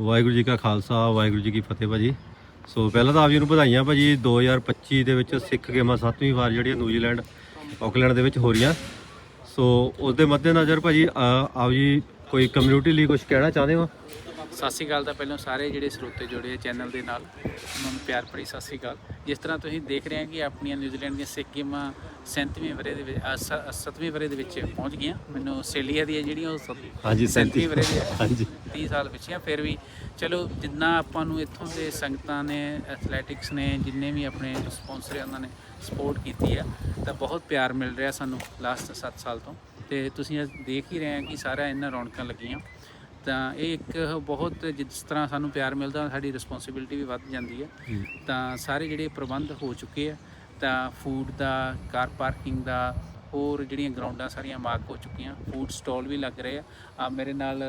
ਵਾਹਿਗੁਰੂ ਜੀ ਕਾ ਖਾਲਸਾ ਵਾਹਿਗੁਰੂ ਜੀ ਕੀ ਫਤਿਹ ਭਾਜੀ। ਸੋ ਪਹਿਲਾਂ ਤਾਂ ਆਪ ਜੀ ਨੂੰ ਵਧਾਈਆਂ ਭਾਜੀ 2025 ਦੇ ਵਿੱਚ ਸਿੱਖ ਗੇਮਾਂ ਸੱਤਵੀਂ ਵਾਰ ਜਿਹੜੀਆਂ ਨਿਊਜ਼ੀਲੈਂਡ ਆਕਲੈਂਡ ਦੇ ਵਿੱਚ ਹੋ ਰਹੀਆਂ। ਸੋ ਉਸ ਦੇ ਮੱਦੇਨਜ਼ਰ ਭਾਜੀ ਅ, ਆਪ ਜੀ ਕੋਈ ਕਮਿਊਨਿਟੀ ਲਈ ਕੁਝ ਕਹਿਣਾ ਚਾਹੁੰਦੇ ਹੋ? ਸਤਿ ਸ਼੍ਰੀ ਅਕਾਲ ਤਾਂ ਪਹਿਲਾਂ ਸਾਰੇ ਜਿਹੜੇ ਸਰੋਤੇ ਜੁੜੇ ਆ ਚੈਨਲ ਦੇ ਨਾਲ ਉਹਨਾਂ ਨੂੰ ਪਿਆਰ ਭਰੀ ਸਤਿ ਸ਼੍ਰੀ ਅਕਾਲ। ਜਿਸ ਤਰ੍ਹਾਂ ਤੁਸੀਂ ਦੇਖ ਰਹੇ ਹੋ ਕਿ ਆਪਣੀਆਂ ਨਿਊਜ਼ੀਲੈਂਡ ਦੀਆਂ ਸਿੱਖ ਗੇਮਾਂ 37ਵੇਂ ਵਰੇ ਦੇ ਵਿੱਚ 7ਵੇਂ ਵਰੇ ਦੇ ਵਿੱਚ ਪਹੁੰਚ ਗਈਆਂ। ਮੈਨੂੰ ਆਸਟ੍ਰੇਲੀਆ ਦੀਆਂ ਜਿਹੜੀਆਂ ਉਹ ਹਾਂਜੀ 37ਵੇਂ ਵਰੇ ਦੇ ਆ। ਹਾਂਜੀ। 30 ਸਾਲ ਪਿੱਛੇ ਆ ਫਿਰ ਵੀ ਚਲੋ ਜਿੰਨਾ ਆਪਾਂ ਨੂੰ ਇੱਥੋਂ ਦੇ ਸੰਗਤਾਂ ਨੇ ਐਥਲੈਟਿਕਸ ਨੇ ਜਿੰਨੇ ਵੀ ਆਪਣੇ ਸਪਾਂਸਰ ਆ ਉਹਨਾਂ ਨੇ ਸਪੋਰਟ ਕੀਤੀ ਆ ਤਾਂ ਬਹੁਤ ਪਿਆਰ ਮਿਲ ਰਿਹਾ ਸਾਨੂੰ ਲਾਸਟ 7 ਸਾਲ ਤੋਂ। ਤੇ ਤੁਸੀਂ ਦੇਖ ਹੀ ਰਹੇ ਆ ਕਿ ਸਾਰਾ ਇਹਨਾਂ ਰੌਣਕਾਂ ਲੱਗੀਆਂ। ਤਾਂ ਇਹ ਇੱਕ ਬਹੁਤ ਜਿਸ ਤਰ੍ਹਾਂ ਸਾਨੂੰ ਪਿਆਰ ਮਿਲਦਾ ਸਾਡੀ ਰਿਸਪੌਂਸਿਬਿਲਟੀ ਵੀ ਵੱਧ ਜਾਂਦੀ ਹੈ। ਤਾਂ ਸਾਰੇ ਜਿਹੜੇ ਪ੍ਰਬੰਧ ਹੋ ਚੁੱਕੇ ਆ ਤਾਂ ਫੂਡ ਦਾ ਕਾਰ ਪਾਰਕਿੰਗ ਦਾ ਹੋਰ ਜਿਹੜੀਆਂ ਗਰਾਊਂਡਾਂ ਸਾਰੀਆਂ ਮਾਰਕ ਹੋ ਚੁੱਕੀਆਂ। ਫੂਡ ਸਟਾਲ ਵੀ ਲੱਗ ਰਹੇ ਆ। ਆ ਮੇਰੇ ਨਾਲ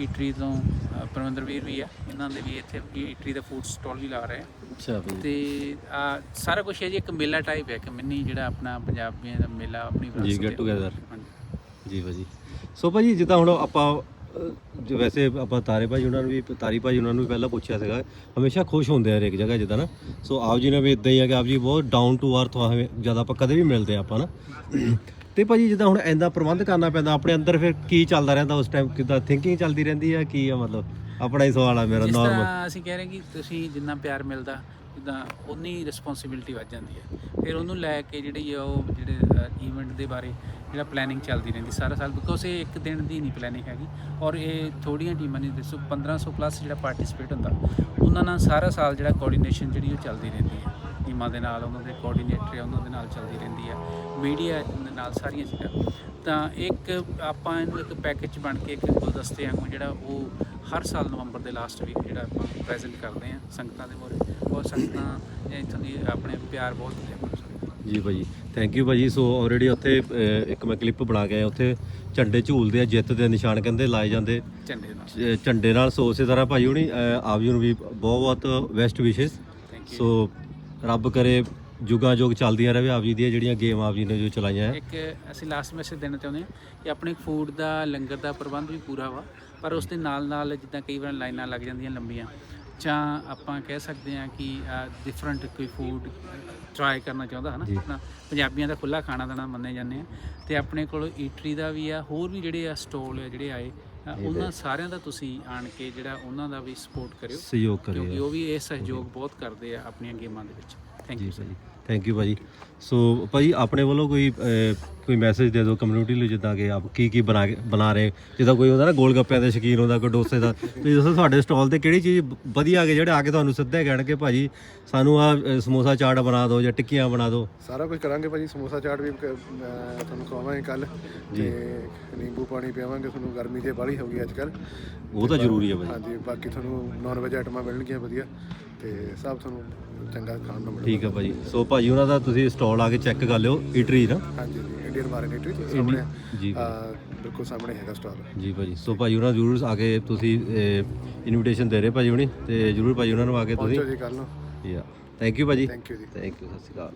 ਈਟਰੀ ਤੋਂ ਅ, ਪਰਮਿੰਦਰ ਵੀਰ ਵੀ ਆ। ਇਹਨਾਂ ਦੇ ਵੀ ਇੱਥੇ ਈਟਰੀ ਦਾ ਫੂਡ ਸਟਾਲ ਵੀ ਲਾ ਰਹੇ ਆ। ਅੱਛਾ ਭਾਜੀ ਤੇ ਆ ਸਾਰਾ ਕੁਝ ਹੈ ਜੀ ਇੱਕ ਮੇਲਾ ਟਾਈਪ ਹੈ ਇੱਕ ਮਿੰਨੀ ਜਿਹੜਾ ਆਪਣਾ ਪੰਜਾਬੀਆਂ ਦਾ ਮੇਲਾ ਆਪਣੀ ਜੀ ਵਿਰਾਸਤ ਗੈਟ ਹੈ। ਟੂਗੇਦਰ। ਜੀ ਭਾਜੀ। ਸੋ ਭਾਜੀ ਜਿੱਦਾਂ ਹੁਣ ਆਪਾਂ ਜੋ ਵੈਸੇ ਆਪਾਂ ਤਾਰੇ ਭਾਜੀ ਉਹਨਾਂ ਨੂੰ ਵੀ ਤਾਰੀ ਭਾਜੀ ਉਹਨਾਂ ਨੂੰ ਵੀ ਪਹਿਲਾਂ ਪੁੱਛਿਆ ਸੀਗਾ ਹਮੇਸ਼ਾ ਖੁਸ਼ ਹੁੰਦੇ ਆ ਹਰੇਕ ਜਗ੍ਹਾ ਜਿੱਦਾਂ ਨਾ। ਸੋ ਆਪ ਜੀ ਨੇ ਵੀ ਇਦਾਂ ਹੀ ਆ ਕਿ ਆਪ ਜੀ ਬਹੁਤ ਡਾਊਨ ਟੂ ਅਰਥ ਆ ਜ਼ਿਆਦਾ ਆਪਾਂ ਕਦੇ ਵੀ ਮਿਲਦੇ ਆ ਆਪਾਂ ਨਾ। ਤੇ ਭਾਜੀ ਜਿੱਦਾਂ ਹੁਣ ਐਂਦਾ ਪ੍ਰਬੰਧ ਕਰਨਾ ਪੈਂਦਾ ਆਪਣੇ ਅੰਦਰ ਫਿਰ ਕੀ ਚੱਲਦਾ ਰਹਿੰਦਾ ਉਸ ਟਾਈਮ ਕਿਦਾਂ ਥਿੰਕਿੰਗ ਚੱਲਦੀ ਰਹਿੰਦੀ ਆ ਕੀ ਆ ਮਤਲਬ? ਆਪਣਾ ਹੀ ਸਵਾਲ ਆ ਮੇਰਾ ਜਿਸ ਨਾਰਮਲ ਤਰ੍ਹਾਂ ਅਸੀਂ ਕਹਿ ਰਹੇ ਕਿ ਤੁਸੀਂ ਜਿੰਨਾ ਪਿਆਰ ਮਿਲਦਾ ਜਿੱਦਾਂ ਉਨੀ ਰਿਸਪੌਂਸਿਬਿਲਟੀ ਵੱਧ ਜਾਂਦੀ ਹੈ। ਫਿਰ ਉਹਨੂੰ ਲੈ ਕੇ ਜਿਹੜੀ ਆ ਉਹ ਜਿਹੜੇ ਈਵੈਂਟ ਦੇ ਬਾਰੇ ਜਿਹੜਾ ਪਲੈਨਿੰਗ ਚੱਲਦੀ ਰਹਿੰਦੀ ਸਾਰਾ ਸਾਲ ਬਿਕੋਜ਼ ਇਹ ਇੱਕ ਦਿਨ ਦੀ ਨਹੀਂ ਪਲੈਨਿੰਗ ਹੈਗੀ। ਔਰ ਇਹ ਥੋੜੀਆਂ ਟੀਮਾਂ ਨੇ ਦੱਸੋ 1500 ਪਲੱਸ ਜਿਹੜਾ ਪਾਰਟਿਸਿਪੇਟ ਹੁੰਦਾ ਉਹਨਾਂ ਨਾਲ ਸਾਰਾ ਸਾਲ ਜਿਹੜਾ ਕੋਆਰਡੀਨੇਸ਼ਨ ਜਿਹੜੀ ਉਹ ਚੱਲਦੀ ਰਹਿੰਦੀ ਹੈ। ਟੀਮਾਂ ਦੇ ਨਾਲ ਉਹਨਾਂ ਦੇ ਕੋਆਰਡੀਨੇਟਰ ਉਹਨਾਂ ਦੇ ਨਾਲ ਚੱਲਦੀ ਰਹਿੰਦੀ ਹੈ ਮੀਡੀਆ ਦੇ ਨਾਲ ਸਾਰੀਆਂ ਚੀਜ਼ਾਂ। ਤਾਂ ਇੱਕ ਆਪਾਂ ਇਹਨੂੰ ਇੱਕ ਪੈਕੇਜ ਬਣ ਕੇ ਇੱਕ ਗੁਲਦਸਤੇ ਵਾਂਗੂ ਜਿਹੜਾ ਉਹ ਹਰ ਸਾਲ ਨਵੰਬਰ ਦੇ ਲਾਸਟ ਵੀਕ ਜਿਹੜਾ ਆਪਾਂ ਪ੍ਰੈਜ਼ੈਂਟ ਕਰਦੇ ਹਾਂ ਸੰਗਤਾਂ ਦੇ ਮੋਰੇ ਔਰ ਸੰਗਤਾਂ ਇੱਥੋਂ ਦੀ ਆਪਣੇ ਪਿਆਰ ਬਹੁਤ ਮਿਲਿਆ ਜੀ ਭਾਜੀ ਥੈਂਕ ਯੂ ਭਾਜੀ ਸੋ ਆਲਰੇਡੀ ਉੱਥੇ ਇੱਕ ਮੈਂ ਕਲਿੱਪ ਬਣਾ ਕੇ ਆਇਆ ਉੱਥੇ ਝੰਡੇ ਝੂਲਦੇ ਆ ਜਿੱਤ ਦੇ ਨਿਸ਼ਾਨ ਕਹਿੰਦੇ ਲਾਏ ਜਾਂਦੇ। ਝੰਡੇ ਨਾਲ। ਝੰਡੇ ਨਾਲ। ਸੋ ਉਸੇ ਤਰ੍ਹਾਂ ਭਾਈ ਹੁਣੀ ਆਪ ਜੀ ਨੂੰ ਵੀ ਬਹੁਤ ਬਹੁਤ ਬੈਸਟ ਵਿਸ਼ੇਸ ਸੋ ਰੱਬ ਕਰੇ ਜੁਗਾਂ ਜੁਗ ਚੱਲਦੀਆਂ ਰਹੇ ਆਪ ਜੀ ਦੀਆਂ ਜਿਹੜੀਆਂ ਗੇਮ ਆਪ ਜੀ ਨੇ ਜੋ ਚਲਾਈਆਂ ਹੈ। ਇੱਕ ਅਸੀਂ ਲਾਸਟ ਮੈਸੇਜ ਦੇਣਾ ਚਾਹੁੰਦੇ ਹਾਂ ਕਿ ਆਪਣੇ ਫੂਡ ਦਾ ਲੰਗਰ ਦਾ ਪ੍ਰਬੰਧ ਵੀ ਪੂਰਾ ਵਾ ਪਰ ਉਸ ਦੇ ਨਾਲ ਨਾਲ ਜਿੱਦਾਂ ਕਈ ਵਾਰ ਲਾਈਨਾਂ ਲੱਗ ਜਾਂਦੀਆਂ ਲੰਬੀਆਂ ਜਾਂ ਆਪਾਂ ਕਹਿ ਸਕਦੇ ਹਾਂ ਕਿ ਡਿਫਰੈਂਟ ਕੋਈ ਫੂਡ ਟਰਾਈ ਕਰਨਾ ਚਾਹੁੰਦਾ ਹੈ ਨਾ ਪੰਜਾਬੀਆਂ ਦਾ ਖੁੱਲਾ ਖਾਣਾ ਦਾਣਾ ਮੰਨੇ ਜਾਂਦੇ ਆ ਤੇ ਆਪਣੇ ਕੋਲ ਈਟਰੀ ਦਾ ਵੀ ਆ ਹੋਰ ਵੀ ਜਿਹੜੇ ਆ ਸਟੋਲ ਆ ਜਿਹੜੇ ਆਏ ਉਹਨਾਂ ਸਾਰਿਆਂ ਦਾ ਤੁਸੀਂ ਆਣ ਕੇ ਜਿਹੜਾ ਉਹਨਾਂ ਦਾ ਵੀ ਸਪੋਰਟ ਕਰਿਓ ਸਹਿਯੋਗ ਕਿਉਂਕਿ ਕਰਿਓ ਉਹ ਵੀ ਇਹ ਸਹਿਯੋਗ ਬਹੁਤ ਕਰਦੇ ਆ ਆਪਣੀਆਂ ਗੇਮਾਂ ਦੇ ਵਿੱਚ। ਥੈਂਕ ਜੀ ਯੂ ਭਾਜੀ ਥੈਂਕ ਯੂ ਭਾਜੀ। ਸੋ ਭਾਜੀ ਆਪਣੇ ਵੱਲੋਂ ਕੋਈ ਅਹ, ਕੋਈ ਮੈਸੇਜ ਦੇ ਦਿਓ ਕਮਿਊਨਿਟੀ ਲਈ ਜਿੱਦਾਂ ਕਿ ਆਪ ਕੀ ਕੀ ਬਣਾ ਕੇ ਬਣਾ ਰਹੇ ਜਿੱਦਾਂ ਕੋਈ ਹੁੰਦਾ ਨਾ ਗੋਲ ਗੱਪਿਆਂ ਦੇ ਸ਼ੌਕੀਨ ਹੁੰਦਾ ਕੋਈ ਡੋਸੇ ਦਾ। ਤੁਸੀਂ ਦੱਸੋ ਤੁਹਾਡੇ ਸਟਾਲ ਤੇ ਕਿਹੜੀ ਚੀਜ਼ ਵਧੀਆ ਆ ਕੇ ਜਿਹੜੇ ਆ ਕੇ ਤੁਹਾਨੂੰ ਸਿੱਧੇ ਕਹਿਣਗੇ ਭਾਜੀ ਸਾਨੂੰ ਆ ਸਮੋਸਾ ਚਾਟ ਬਣਾ ਦਿਓ ਜਾਂ ਟਿੱਕੀਆਂ ਬਣਾ ਦਿਓ? ਸਾਰਾ ਕੁਝ ਕਰਾਂਗੇ ਭਾਜੀ ਸਮੋਸਾ ਚਾਟ ਵੀ ਕ- ਮੈਂ ਤੁਹਾਨੂੰ ਖਵਾਵਾਂਗੇ ਕੱਲ ਤੇ ਨਿੰਬੂ ਪਾਣੀ ਪਿਆਵਾਂਗੇ ਤੁਹਾਨੂੰ ਗਰਮੀ ਜੇ ਬਾਹਲੀ ਹੋ ਗਈ ਅੱਜ ਕੱਲ ਉਹ ਤਾਂ ਜ਼ਰੂਰੀ ਹੈ ਭਾਜੀ। ਹਾਂਜੀ ਬਾਕੀ ਤੁਹਾਨੂੰ ਨਾਨ ਵੈਜ ਆਈਟਮਾਂ ਮਿਲਣਗੀਆਂ ਵਧੀਆ। ਤੇ ਸਭ ਤੁਹਾਨੂੰ ਚੰਗਾ ਖਾਣ ਨੂੰ ਮਿਲੇਗਾ। ਠੀਕ ਹੈ ਭਾਜੀ। ਸੋ ਭਾਜੀ ਉਹਨਾਂ ਦਾ ਤੁਸੀਂ ਸਟਾਲ ਆ ਕੇ ਚੈੱਕ ਕਰ ਲਿਓ ਇਟਰੀ ਨਾ ਹਾਂਜੀ ਇੰਡੀਅਨ ਮਾਰਕੀਟ ਵਿੱਚ ਸਾਹਮਣੇ। ਜੀ ਆ ਬਿਲਕੁਲ ਸਾਹਮਣੇ ਹੈਗਾ ਸਟਾਲ ਜੀ ਭਾਜੀ। ਸੋ ਭਾਜੀ ਉਹਨਾਂ ਜ਼ਰੂਰ ਆ ਕੇ ਤੁਸੀਂ ਇਨਵੀਟੇਸ਼ਨ ਦੇ ਰਹੇ ਭਾਜੀ ਹੁਣੀ ਤੇ ਜ਼ਰੂਰ ਭਾਜੀ ਉਹਨਾਂ ਨੂੰ ਆ ਕੇ ਤੁਸੀਂ ਪਹੁੰਚੋ ਜੀ ਕੱਲ ਨੂੰ। ਯਾ ਥੈਂਕ ਯੂ ਭਾਜੀ। ਥੈਂਕ ਯੂ ਜੀ। ਥੈਂਕ ਯੂ ਸਤਿ ਸ਼੍ਰੀ ਅਕਾਲ।